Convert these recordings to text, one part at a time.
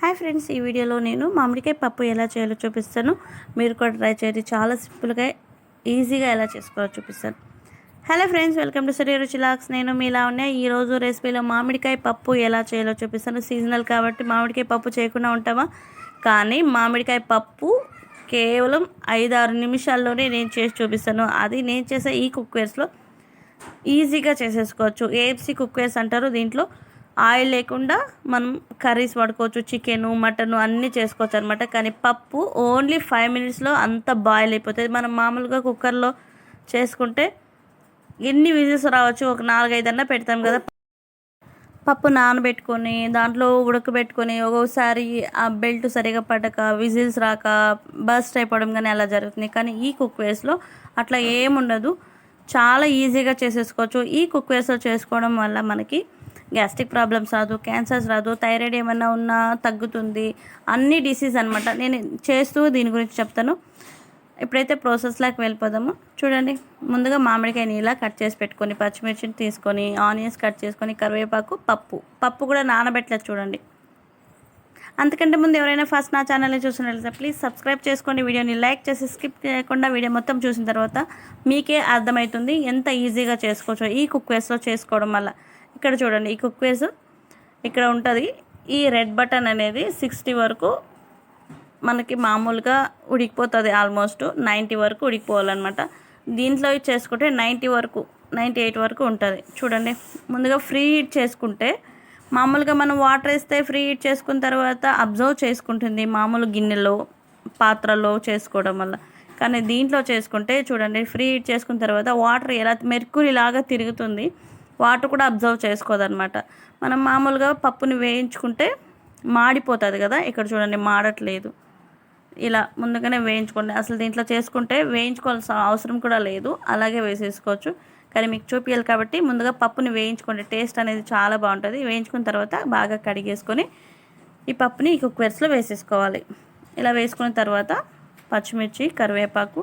Hi friends ఈ వీడియోలో నేను మామిడికాయ పప్పు ఎలా చేయాలో చూపిస్తాను. మీరు కూడా ట్రై చేయండి. చాలా సింపుల్గా ఈజీగా ఎలా చేసుకోవాలో చూపిస్తాను. హలో ఫ్రెండ్స్ వెల్కమ్ టు సరే రుచిలాక్స్ నేను మీలా ఉన్నాయి ఈరోజు రెసిపీలో మామిడికాయ పప్పు ఎలా చేయాలో చూపిస్తాను. సీజనల్ కాబట్టి మామిడికాయ పప్పు చేయకుండా ఉంటామా కానీ మామిడికాయ పప్పు కేవలం ఐదు ఆరు నిమిషాల్లోనే నేను చేసి చూపిస్తాను. అది నేను చేసే ఈ కుక్వేర్స్లో ఈజీగా చేసేసుకోవచ్చు. ఏఎఫ్సి కుక్వేర్స్ అంటారు దీంట్లో. ఆయిల్ లేకుండా మనం కర్రీస్ వాడుకోవచ్చు చికెన్ మటన్ అన్నీ చేసుకోవచ్చు అనమాట కానీ పప్పు ఓన్లీ ఫైవ్ మినిట్స్లో అంత బాయిల్ అయిపోతుంది. మనం మామూలుగా కుక్కర్లో చేసుకుంటే ఎన్ని విజిల్స్ రావచ్చు? ఒక నాలుగైదన్నా పెడతాం కదా. పప్పు నానబెట్టుకొని దాంట్లో ఉడకబెట్టుకొని ఒక్కోసారి ఆ బెల్ట్ సరిగా పడక విజిల్స్ రాక బస్ట్ అయిపోవడం కానీ అలా జరుగుతుంది. కానీ ఈ కుక్వేర్స్లో అట్లా ఏముండదు. చాలా ఈజీగా చేసేసుకోవచ్చు. ఈ కుక్వేర్స్లో చేసుకోవడం వల్ల మనకి గ్యాస్ట్రిక్ ప్రాబ్లమ్స్ రాదు క్యాన్సర్స్ రాదు థైరాయిడ్ ఏమన్నా ఉన్నా తగ్గుతుంది అన్ని డిసీజ్ అనమాట నేను చేస్తూ దీని గురించి చెప్తాను. ఇప్పుడైతే ప్రాసెస్లోకి వెళ్ళిపోదాము. చూడండి ముందుగా మామిడికాయని ఇలా కట్ చేసి పెట్టుకొని పచ్చిమిర్చిని తీసుకొని ఆనియన్స్ కట్ చేసుకొని కరివేపాకు పప్పు. పప్పు కూడా నానబెట్టలేదు చూడండి. అంతకంటే ముందు ఎవరైనా ఫస్ట్ నా ఛానల్ని చూసినట్లయితే ప్లీజ్ సబ్స్క్రైబ్ చేసుకోండి. వీడియోని లైక్ చేసి స్కిప్ చేయకుండా వీడియో మొత్తం చూసిన తర్వాత మీకే అర్థమవుతుంది ఎంత ఈజీగా చేసుకోవచ్చు. ఈ కుక్వేర్స్లో చేసుకోవడం వల్ల. ఇక్కడ చూడండి ఈ వేస్ ఇక్కడ ఉంటుంది. ఈ రెడ్ బటన్ అనేది సిక్స్టీ వరకు మనకి మామూలుగా ఉడికిపోతుంది ఆల్మోస్ట్. నైంటీ వరకు ఉడికిపోవాలన్నమాట. దీంట్లో ఇది చేసుకుంటే నైంటీ వరకు నైంటీ ఎయిట్ వరకు ఉంటుంది. చూడండి ముందుగా ఫ్రీ హీట్ చేసుకుంటే మామూలుగా మనం వాటర్ వేస్తే ఫ్రీ హీట్ చేసుకున్న తర్వాత అబ్జర్వ్ చేసుకుంటుంది మామూలు గిన్నెలో పాత్రలో చేసుకోవడం వల్ల. కానీ దీంట్లో చేసుకుంటే చూడండి ఫ్రీ హీట్ చేసుకున్న తర్వాత వాటర్ ఎలా మెర్కురీ లాగా తిరుగుతుంది. వాటర్ కూడా అబ్జర్వ్ చేసుకోదన్నమాట. మనం మామూలుగా పప్పుని వేయించుకుంటే మాడిపోతుంది కదా ఇక్కడ చూడండి మాడట్లేదు. ఇలా ముందుగానే వేయించుకోండి. అసలు దీంట్లో చేసుకుంటే వేయించుకోవాల్సిన అవసరం కూడా లేదు అలాగే వేసేసుకోవచ్చు. కానీ మీకు చూపించాలి కాబట్టి ముందుగా పప్పుని వేయించుకోండి. టేస్ట్ అనేది చాలా బాగుంటుంది. వేయించుకున్న తర్వాత బాగా కడిగేసుకొని ఈ పప్పుని ఈ కుక్వేర్స్లో వేసేసుకోవాలి. ఇలా వేసుకున్న తర్వాత పచ్చిమిర్చి కరివేపాకు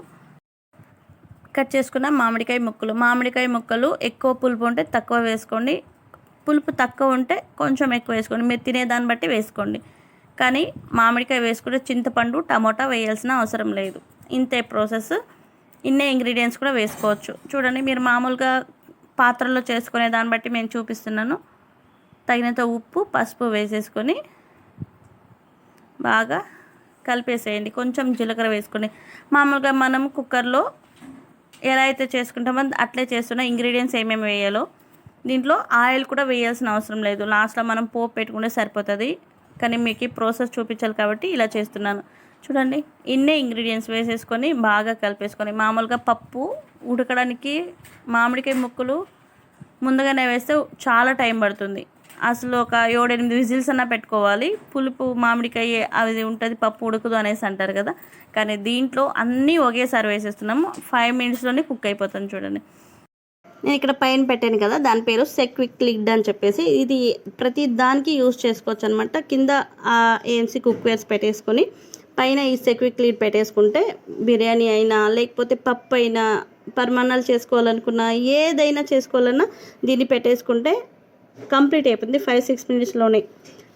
కట్ చేసుకున్న మామిడికాయ ముక్కలు. మామిడికాయ ముక్కలు ఎక్కువ పులుపు ఉంటే తక్కువ వేసుకోండి. పులుపు తక్కువ ఉంటే కొంచెం ఎక్కువ వేసుకోండి. మీరు తినేదాన్ని బట్టి వేసుకోండి. కానీ మామిడికాయ వేసుకుంటే చింతపండు టమోటా వేయాల్సిన అవసరం లేదు. ఇంతే ప్రాసెస్. ఇన్నే ఇంగ్రీడియంట్స్ కూడా వేసుకోవచ్చు. చూడండి మీరు మామూలుగా పాత్రలో చేసుకునే దాన్ని బట్టి నేను చూపిస్తున్నాను. తగినంత ఉప్పు పసుపు వేసేసుకొని బాగా కలిపేసేయండి. కొంచెం జీలకర్ర వేసుకొని మామూలుగా మనం కుక్కర్లో ఎలా అయితే చేసుకుంటామో అట్లే చేస్తున్న. ఇంగ్రీడియంట్స్ ఏమేమి వేయాలో దీంట్లో ఆయిల్ కూడా వేయాల్సిన అవసరం లేదు. లాస్ట్లో మనం పోపు పెట్టుకుంటే సరిపోతుంది. కానీ మీకు ఈ ప్రాసెస్ చూపించాలి కాబట్టి ఇలా చేస్తున్నాను. చూడండి ఇన్నే ఇంగ్రీడియంట్స్ వేసేసుకొని బాగా కలిపేసుకొని మామూలుగా పప్పు ఉడకడానికి మామిడికాయ ముక్కలు ముందుగానే వేస్తే చాలా టైం పడుతుంది. అసలు ఒక ఏడెనిమిది విజిల్స్ అన్నా పెట్టుకోవాలి. పులుపు మామిడికాయ అది ఉంటుంది పప్పు ఉడకదు అనేసి అంటారు కదా. కానీ దీంట్లో అన్నీ ఒకేసారి వేసేస్తున్నాము. ఫైవ్ మినిట్స్లోనే కుక్ అయిపోతుంది చూడండి. నేను ఇక్కడ పైన పెట్టాను కదా దాని పేరు సెక్విక్ లిడ్ అని చెప్పేసి. ఇది ప్రతి దానికి యూజ్ చేసుకోవచ్చు అనమాట కింద ఏఎన్సీ కుక్వేర్స్ పెట్టేసుకొని పైన ఈ సెక్విక్ లిడ్ పెట్టేసుకుంటే బిర్యానీ అయినా లేకపోతే పప్పు అయినా పర్మనల్ చేసుకోవాలనుకున్నా ఏదైనా చేసుకోవాలన్నా దీన్ని పెట్టేసుకుంటే కంప్లీట్ అయిపోతుంది ఫైవ్ సిక్స్ మినిట్స్లోనే.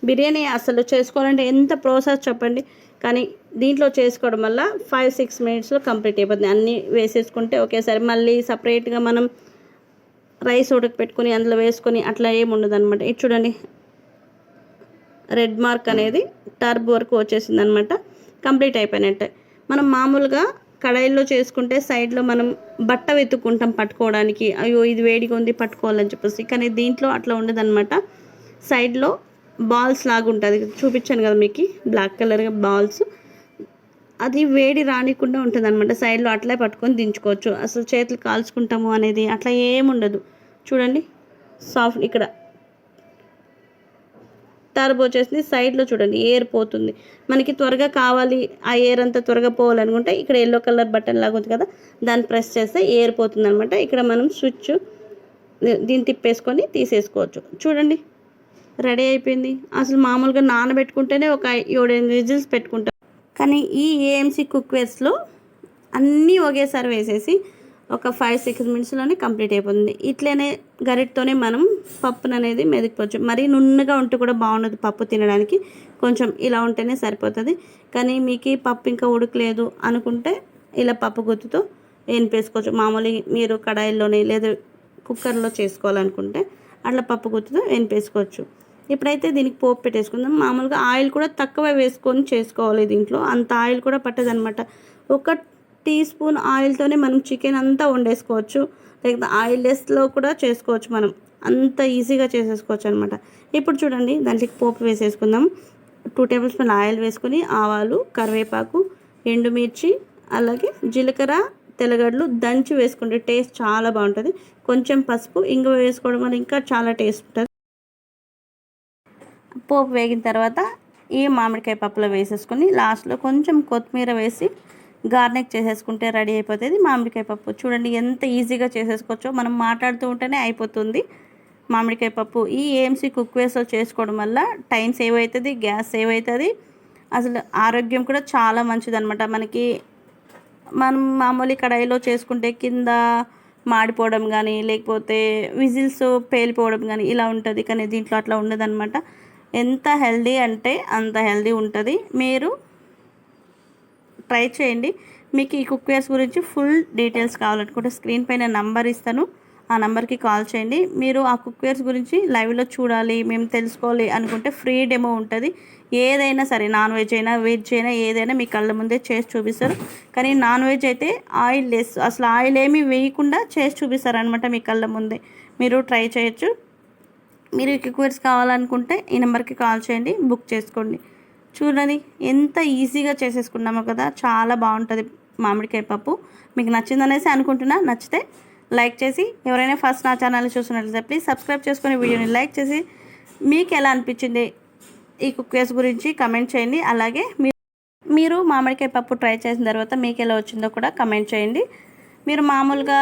బిర్యానీ అసలు చేసుకోవాలంటే ఎంత ప్రాసెస్ చెప్పండి. కానీ దీంట్లో చేసుకోవడం వల్ల ఫైవ్ సిక్స్ మినిట్స్లో కంప్లీట్ అయిపోతుంది. అన్నీ వేసేసుకుంటే ఒకేసారి మళ్ళీ సపరేట్గా మనం రైస్ ఉడకపెట్టుకొని అందులో వేసుకొని అట్లా ఏమి ఉండదు అనమాట ఇది చూడండి రెడ్ మార్క్ అనేది టర్బ్ వరకు వచ్చేసింది అనమాట కంప్లీట్ అయిపోయినట్టే. మనం మామూలుగా కడాయిల్లో చేసుకుంటే సైడ్లో మనం బట్ట వెతుక్కుంటాం పట్టుకోవడానికి. అయ్యో ఇది వేడిగా ఉంది పట్టుకోవాలని చెప్పేసి. కానీ దీంట్లో అట్లా ఉండదన్నమాట. సైడ్లో బాల్స్ లాగా ఉంటుంది చూపించాను కదా మీకు బ్లాక్ కలర్గా బాల్స్. అది వేడి రానికుండా ఉంటుంది అనమాట సైడ్లో అట్లే పట్టుకొని దించుకోవచ్చు. అసలు చేతులు కాల్చుకుంటాము అనేది అట్లా ఏముండదు. చూడండి సాఫ్ట్ ఇక్కడ టర్బ్ వచ్చేసింది. సైడ్లో చూడండి ఎయిర్ పోతుంది. మనకి త్వరగా కావాలి ఆ ఎయిర్ అంతా త్వరగా పోవాలనుకుంటే ఇక్కడ ఎల్లో కలర్ బటన్ లాగా ఉంది కదా దాన్ని ప్రెస్ చేస్తే ఎయిర్ పోతుంది అనమాట ఇక్కడ మనం స్విచ్ దీన్ని తిప్పేసుకొని తీసేసుకోవచ్చు. చూడండి రెడీ అయిపోయింది. అసలు మామూలుగా నానబెట్టుకుంటేనే ఒక ఏడెనిమిది విజిల్స్ పెట్టుకుంటాం. కానీ ఈ ఏఎంసీ కుక్వేర్స్లో అన్నీ ఒకేసారి వేసేసి ఒక ఫైవ్ సిక్స్ మినిట్స్లోనే కంప్లీట్ అయిపోతుంది. ఇట్లనే గరిటతోనే మనం పప్పును అనేది మెదుకోవచ్చు మరీ నున్నగా ఉంటే కూడా బాగుండదు పప్పు తినడానికి. కొంచెం ఇలా ఉంటేనే సరిపోతుంది. కానీ మీకు పప్పు ఇంకా ఉడకలేదు అనుకుంటే ఇలా పప్పు గుత్తుతో వేనిపేసుకోవచ్చు మామూలు మీరు కడాయిల్లోనే లేదా కుక్కర్లో చేసుకోవాలనుకుంటే అట్లా పప్పు గుత్తుతో వేనిపేసుకోవచ్చు ఇప్పుడైతే దీనికి పోపు పెట్టేసుకుందాం. మామూలుగా ఆయిల్ కూడా తక్కువ వేసుకొని చేసుకోవాలి దీంట్లో. అంత ఆయిల్ కూడా పట్టదనమాట ఒక టీ స్పూన్ ఆయిల్తోనే మనం చికెన్ అంతా వండేసుకోవచ్చు. లేకపోతే ఆయిల్ లెస్లో కూడా చేసుకోవచ్చు మనం. అంత ఈజీగా చేసేసుకోవచ్చు అనమాట ఇప్పుడు చూడండి దాంట్లోకి పోపు వేసేసుకుందాం. టూ టేబుల్ స్పూన్ ఆయిల్ వేసుకుని ఆవాలు కరివేపాకు ఎండుమిర్చి అలాగే జీలకర్ర తెల్లగడ్డలు దంచి వేసుకుంటే టేస్ట్ చాలా బాగుంటుంది. కొంచెం పసుపు ఇంగువ వేసుకోవడం వల్ల ఇంకా చాలా టేస్ట్ ఉంటుంది. పోపు వేగిన తర్వాత ఈ మామిడికాయ పప్పులో వేసేసుకొని లాస్ట్లో కొంచెం కొత్తిమీర వేసి గార్నిక్ చేసేసుకుంటే రెడీ అయిపోతుంది. మామిడికాయ పప్పు. చూడండి ఎంత ఈజీగా చేసేసుకోవచ్చో. మనం మాట్లాడుతూ ఉంటేనే అయిపోతుంది. మామిడికాయ పప్పు. ఈ ఏఎంసీ కుక్ వేస్లో చేసుకోవడం వల్ల టైం సేవ్ అవుతుంది గ్యాస్ సేవ్ అవుతుంది అసలు ఆరోగ్యం కూడా చాలా మంచిదనమాట మనకి మనం మామూలు కడాయిలో చేసుకుంటే కింద మాడిపోవడం కానీ లేకపోతే విజిల్స్ పేలిపోవడం కానీ ఇలా ఉంటుంది. కానీ దీంట్లో అట్లా ఉండదన్నమాట. ఎంత హెల్దీ అంటే అంత హెల్దీ ఉంటుంది. మీరు ట్రై చేయండి. మీకు ఈ కుక్వేర్స్ గురించి ఫుల్ డీటెయిల్స్ కావాలనుకుంటే స్క్రీన్ పైన నంబర్ ఇస్తాను. ఆ నెంబర్కి కాల్ చేయండి. మీరు ఆ కుక్వేర్స్ గురించి లైవ్లో చూడాలి మేము తెలుసుకోవాలి అనుకుంటే ఫ్రీ డెమో ఉంటుంది. ఏదైనా సరే నాన్ వెజ్ అయినా వెజ్ అయినా ఏదైనా మీ కళ్ళ ముందే చేసి చూపిస్తారు. కానీ నాన్ వెజ్ అయితే ఆయిల్ లెస్ అసలు ఆయిల్ ఏమీ వేయకుండా చేసి చూపిస్తారు అనమాట మీ కళ్ళ ముందే. మీరు ట్రై చేయొచ్చు. మీరు ఈ కుక్వేర్స్ కావాలనుకుంటే ఈ నెంబర్కి కాల్ చేయండి బుక్ చేసుకోండి. చూడండి ఎంత ఈజీగా చేసేసుకున్నామో కదా. చాలా బాగుంటుంది మామిడికాయ పప్పు. మీకు నచ్చిందనేసి అనుకుంటున్నా. నచ్చితే లైక్ చేసి ఎవరైనా ఫస్ట్ నా ఛానల్ చూస్తున్నట్లయితే ప్లీజ్ సబ్స్క్రైబ్ చేసుకుని వీడియోని లైక్ చేసి మీకు ఎలా అనిపించింది ఈ కుక్వేర్స్ గురించి కమెంట్ చేయండి. అలాగే మీరు మామిడికాయ పప్పు ట్రై చేసిన తర్వాత మీకు ఎలా వచ్చిందో కూడా కమెంట్ చేయండి. మీరు మామూలుగా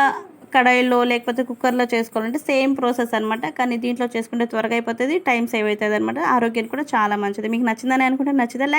కడాయిలో లేకపోతే కుక్కర్లో చేసుకోవాలంటే సేమ్ ప్రాసెస్ అనమాట కానీ దీంట్లో చేసుకుంటే త్వరగా అయిపోతుంది టైం సేవ్ అవుతుంది అనమాట ఆరోగ్యానికి కూడా చాలా మంచిది. మీకు నచ్చిందని అనుకుంటే నచ్చితే లైక్